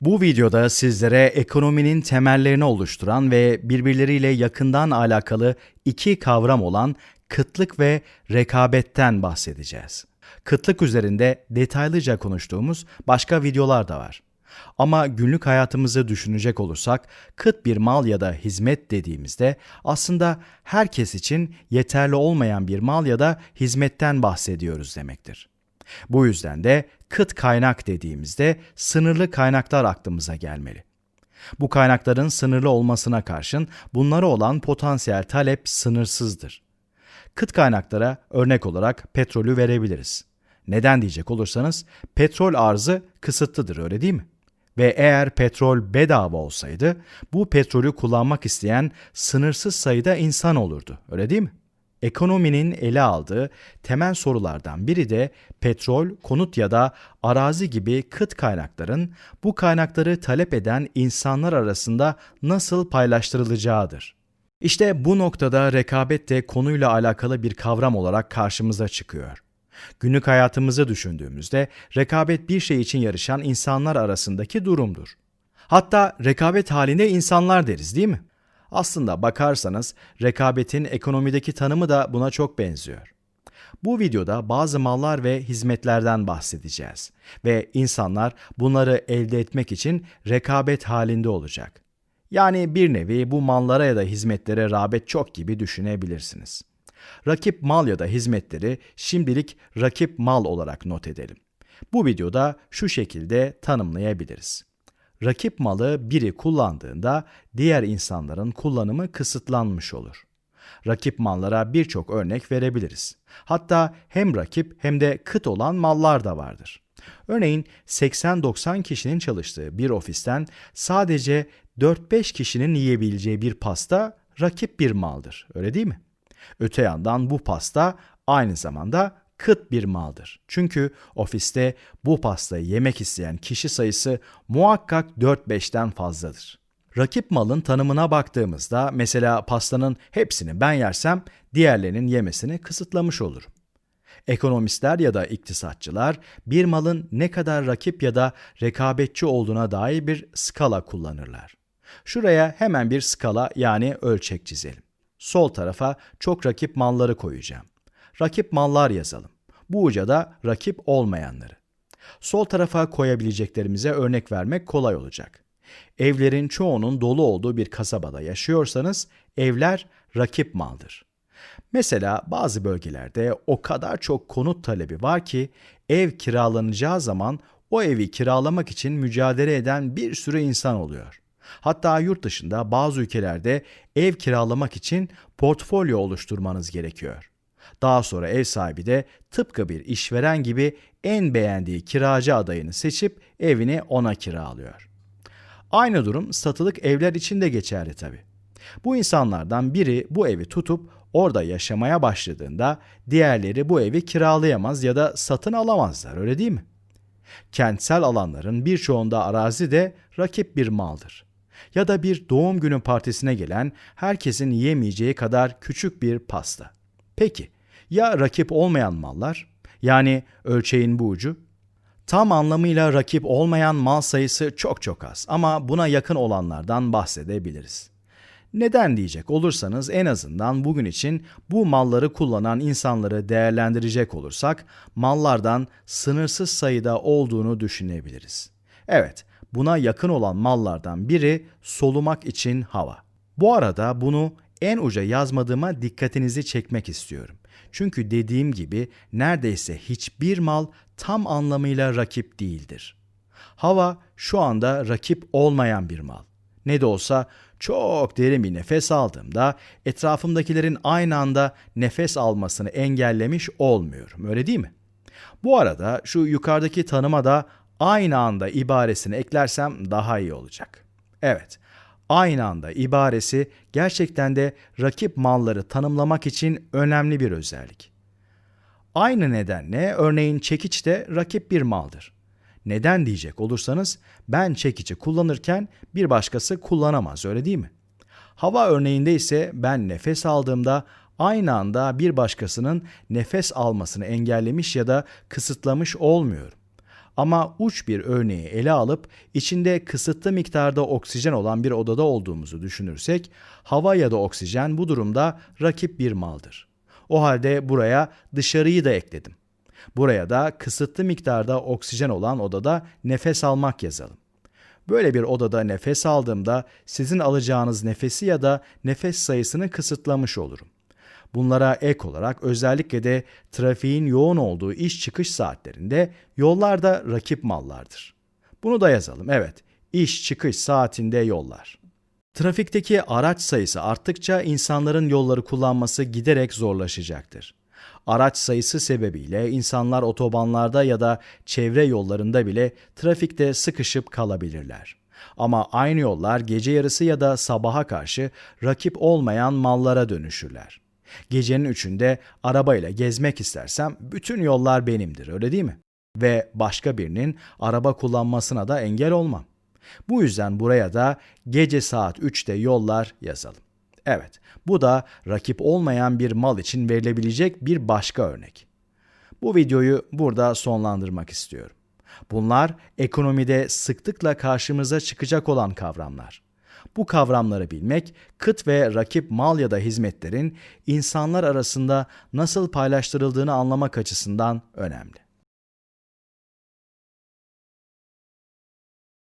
Bu videoda sizlere ekonominin temellerini oluşturan ve birbirleriyle yakından alakalı iki kavram olan kıtlık ve rekabetten bahsedeceğiz. Kıtlık üzerinde detaylıca konuştuğumuz başka videolar da var. Ama günlük hayatımızı düşünecek olursak kıt bir mal ya da hizmet dediğimizde aslında herkes için yeterli olmayan bir mal ya da hizmetten bahsediyoruz demektir. Bu yüzden de kıt kaynak dediğimizde sınırlı kaynaklar aklımıza gelmeli. Bu kaynakların sınırlı olmasına karşın bunlara olan potansiyel talep sınırsızdır. Kıt kaynaklara örnek olarak petrolü verebiliriz. Neden diyecek olursanız petrol arzı kısıtlıdır öyle değil mi? Ve eğer petrol bedava olsaydı bu petrolü kullanmak isteyen sınırsız sayıda insan olurdu öyle değil mi? Ekonominin ele aldığı temel sorulardan biri de petrol, konut ya da arazi gibi kıt kaynakların bu kaynakları talep eden insanlar arasında nasıl paylaştırılacağıdır. İşte bu noktada rekabet de konuyla alakalı bir kavram olarak karşımıza çıkıyor. Günlük hayatımızı düşündüğümüzde rekabet bir şey için yarışan insanlar arasındaki durumdur. Hatta rekabet halinde insanlar deriz değil mi? Aslında bakarsanız rekabetin ekonomideki tanımı da buna çok benziyor. Bu videoda bazı mallar ve hizmetlerden bahsedeceğiz ve insanlar bunları elde etmek için rekabet halinde olacak. Yani bir nevi bu mallara ya da hizmetlere rağbet çok gibi düşünebilirsiniz. Rakip mal ya da hizmetleri şimdilik rakip mal olarak not edelim. Bu videoda şu şekilde tanımlayabiliriz. Rakip malı biri kullandığında diğer insanların kullanımı kısıtlanmış olur. Rakip mallara birçok örnek verebiliriz. Hatta hem rakip hem de kıt olan mallar da vardır. Örneğin 80-90 kişinin çalıştığı bir ofisten sadece 4-5 kişinin yiyebileceği bir pasta rakip bir maldır. Öyle değil mi? Öte yandan bu pasta aynı zamanda kıt bir maldır. Çünkü ofiste bu pastayı yemek isteyen kişi sayısı muhakkak 4-5'ten fazladır. Rakip malın tanımına baktığımızda mesela pastanın hepsini ben yersem diğerlerinin yemesini kısıtlamış olurum. Ekonomistler ya da iktisatçılar bir malın ne kadar rakip ya da rekabetçi olduğuna dair bir skala kullanırlar. Şuraya hemen bir skala yani ölçek çizelim. Sol tarafa çok rakip malları koyacağım. Rakip mallar yazalım. Bu uca da rakip olmayanları. Sol tarafa koyabileceklerimize örnek vermek kolay olacak. Evlerin çoğunun dolu olduğu bir kasabada yaşıyorsanız evler rakip maldır. Mesela bazı bölgelerde o kadar çok konut talebi var ki ev kiralanacağı zaman o evi kiralamak için mücadele eden bir sürü insan oluyor. Hatta yurt dışında bazı ülkelerde ev kiralamak için portfolyo oluşturmanız gerekiyor. Daha sonra ev sahibi de tıpkı bir işveren gibi en beğendiği kiracı adayını seçip evini ona kiralıyor. Aynı durum satılık evler için de geçerli tabi. Bu insanlardan biri bu evi tutup orada yaşamaya başladığında diğerleri bu evi kiralayamaz ya da satın alamazlar öyle değil mi? Kentsel alanların birçoğunda arazi de rakip bir maldır. Ya da bir doğum günü partisine gelen herkesin yiyemeyeceği kadar küçük bir pasta. Peki ya rakip olmayan mallar? Yani ölçeğin bu ucu? Tam anlamıyla rakip olmayan mal sayısı çok çok az ama buna yakın olanlardan bahsedebiliriz. Neden diyecek olursanız en azından bugün için bu malları kullanan insanları değerlendirecek olursak mallardan sınırsız sayıda olduğunu düşünebiliriz. Evet, buna yakın olan mallardan biri solumak için hava. Bu arada bunu en uca yazmadığıma dikkatinizi çekmek istiyorum. Çünkü dediğim gibi neredeyse hiçbir mal tam anlamıyla rakip değildir. Hava şu anda rakip olmayan bir mal. Ne de olsa çok derin bir nefes aldığımda etrafımdakilerin aynı anda nefes almasını engellemiş olmuyorum. Öyle değil mi? Bu arada şu yukarıdaki tanıma da aynı anda ibaresini eklersem daha iyi olacak. Evet, aynı anda ibaresi gerçekten de rakip malları tanımlamak için önemli bir özellik. Aynı nedenle örneğin çekiç de rakip bir maldır. Neden diyecek olursanız ben çekici kullanırken bir başkası kullanamaz öyle değil mi? Hava örneğinde ise ben nefes aldığımda aynı anda bir başkasının nefes almasını engellemiş ya da kısıtlamış olmuyorum. Ama uç bir örneği ele alıp içinde kısıtlı miktarda oksijen olan bir odada olduğumuzu düşünürsek, hava ya da oksijen bu durumda rakip bir maldır. O halde buraya dışarıyı da ekledim. Buraya da kısıtlı miktarda oksijen olan odada nefes almak yazalım. Böyle bir odada nefes aldığımda sizin alacağınız nefesi ya da nefes sayısını kısıtlamış olurum. Bunlara ek olarak özellikle de trafiğin yoğun olduğu iş çıkış saatlerinde yollarda rakip mallardır. Bunu da yazalım. Evet, iş çıkış saatinde yollar. Trafikteki araç sayısı arttıkça insanların yolları kullanması giderek zorlaşacaktır. Araç sayısı sebebiyle insanlar otobanlarda ya da çevre yollarında bile trafikte sıkışıp kalabilirler. Ama aynı yollar gece yarısı ya da sabaha karşı rakip olmayan mallara dönüşürler. Gecenin üçünde arabayla gezmek istersem bütün yollar benimdir öyle değil mi? Ve başka birinin araba kullanmasına da engel olmam. Bu yüzden buraya da gece saat 3'te yollar yazalım. Evet, bu da rakip olmayan bir mal için verilebilecek bir başka örnek. Bu videoyu burada sonlandırmak istiyorum. Bunlar ekonomide sıklıkla karşımıza çıkacak olan kavramlar. Bu kavramları bilmek, kıt ve rakip mal ya da hizmetlerin insanlar arasında nasıl paylaştırıldığını anlamak açısından önemli.